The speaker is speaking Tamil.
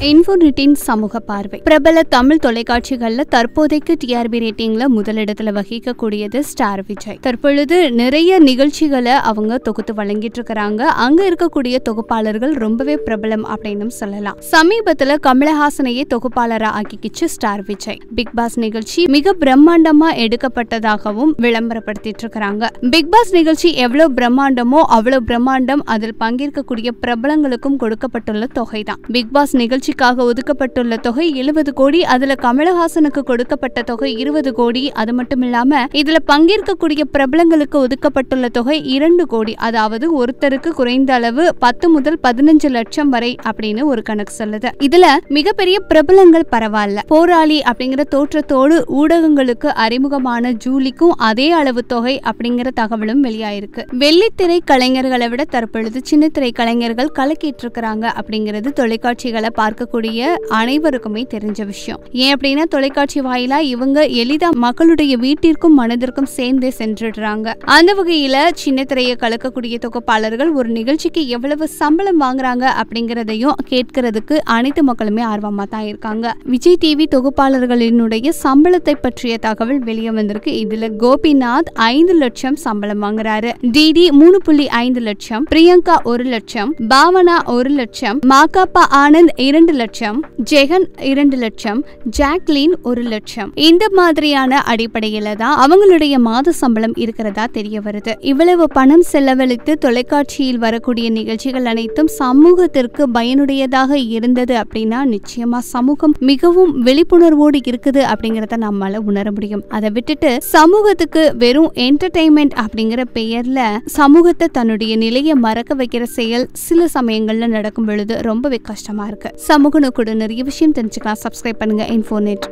இன்ஃபோனிட்டின் சமூக பார்வை. பிரபல தமிழ் தொலைக்காட்சிகள்ல தற்போதைக்கு டிஆர்பி ரேட்டிங்ல முதலிடத்துல வகிக்கக்கூடியது ஸ்டார் விஜய். தற்பொழுது நிறைய நிகழ்ச்சிகளை அவங்க தொகுத்து வழங்கிட்டு இருக்கிறாங்க. அங்க இருக்கக்கூடிய தொகுப்பாளர்கள் ரொம்பவே பிரபலம் அப்படின்னு சொல்லலாம். சமீபத்துல கமலஹாசனையே தொகுப்பாளரா ஆக்கிக்கிச்சு ஸ்டார் விஜய். பிக் பாஸ் நிகழ்ச்சி மிக பிரம்மாண்டமா எடுக்கப்பட்டதாகவும் விளம்பரப்படுத்திட்டு இருக்கிறாங்க. பிக் பாஸ் நிகழ்ச்சி எவ்வளவு பிரம்மாண்டமோ அவ்வளவு பிரம்மாண்டம் அதில் பங்கேற்கக்கூடிய பிரபலங்களுக்கும் கொடுக்கப்பட்டுள்ள தொகைதான். பிக் பாஸ் நிகழ்ச்சி நிகழ்ச்சிக்காக ஒதுக்கப்பட்டுள்ள தொகை எழுபது கோடி அதுல கமலஹாசனுக்கு கொடுக்கப்பட்ட தொகை இருபது கோடி. அது மட்டும் இல்லாம இதுல பங்கேற்கக்கூடிய பிரபலங்களுக்கு ஒதுக்கப்பட்டுள்ள தொகை இரண்டு கோடி. அதாவது ஒருத்தருக்கு குறைந்த அளவு பத்து முதல் பதினஞ்சு லட்சம் வரை அப்படின்னு ஒரு கணக்கு சொல்லுது. இதுல மிகப்பெரிய பிரபலங்கள் பரவாயில்ல. போராளி அப்படிங்கிற தோற்றத்தோடு ஊடகங்களுக்கு அறிமுகமான ஜூலிக்கும் அதே அளவு தொகை அப்படிங்கிற தகவலும் வெளியாயிருக்கு. வெள்ளித்திரை கலைஞர்களை விட தற்பொழுது சின்னத்திரை கலைஞர்கள் கலக்கிட்டு இருக்கிறாங்க அப்படிங்கிறது தொலைக்காட்சிகளை இருக்கக்கூடிய அனைவருக்குமே தெரிஞ்ச விஷயம். ஏன் அப்படின்னா தொலைக்காட்சி வாயிலா இவங்க எளிதா மக்களுடைய வீட்டிற்கும் மனதிற்கும் சேர்ந்தே சென்றுடுறாங்க. அந்த வகையில சின்னத்திரையை கலக்கக்கூடிய தொகுப்பாளர்கள் ஒரு நிகழ்ச்சிக்கு எவ்வளவு சம்பளம் வாங்குறாங்க அப்படிங்கறதையும் கேட்கறதுக்கு அனைத்து மக்களுமே ஆர்வமா தான் இருக்காங்க. விஜய் டிவி தொகுப்பாளர்களினுடைய சம்பளத்தை பற்றிய தகவல் வெளியே வந்திருக்கு. இதுல கோபிநாத் ஐந்து லட்சம் சம்பளம் வாங்குறாரு. டிடி மூணு புள்ளி ஐந்து லட்சம் பிரியங்கா ஒரு லட்சம் பாவனா ஒரு லட்சம் மாகாப்பா ஆனந்த் இரண்டு லட்சம் ஜெகன் இரண்டு லட்சம் ஜாக்லின் ஒரு லட்சம். இந்த மாதிரியான அடிப்படையில தான் அவங்களுடைய மாத சம்பளம் இருக்கிறதா தெரிய வருது. இவ்வளவு பணம் செலவழித்து தொலைக்காட்சியில் வரக்கூடிய நிகழ்ச்சிகள் அனைத்தும் சமூகத்திற்கு பயனுடையதாக இருந்தது அப்படின்னா நிச்சயமா சமூகம் மிகவும் விழிப்புணர்வோடு இருக்குது அப்படிங்கறத நம்மால உணர முடியும். அதை விட்டுட்டு சமூகத்துக்கு வெறும் என்டர்டைன்மெண்ட் அப்படிங்கிற பெயர்ல சமூகத்தை தன்னுடைய நிலையை மறக்க வைக்கிற செயல் சில சமயங்கள்ல நடக்கும் பொழுது ரொம்பவே கஷ்டமா இருக்கு. சமூக நோக்கோட நிறைய விஷயம் தெரிஞ்சுக்கலாம். சப்ஸ்கிரைப் பண்ணுங்கள் இன்ஃபோநெட்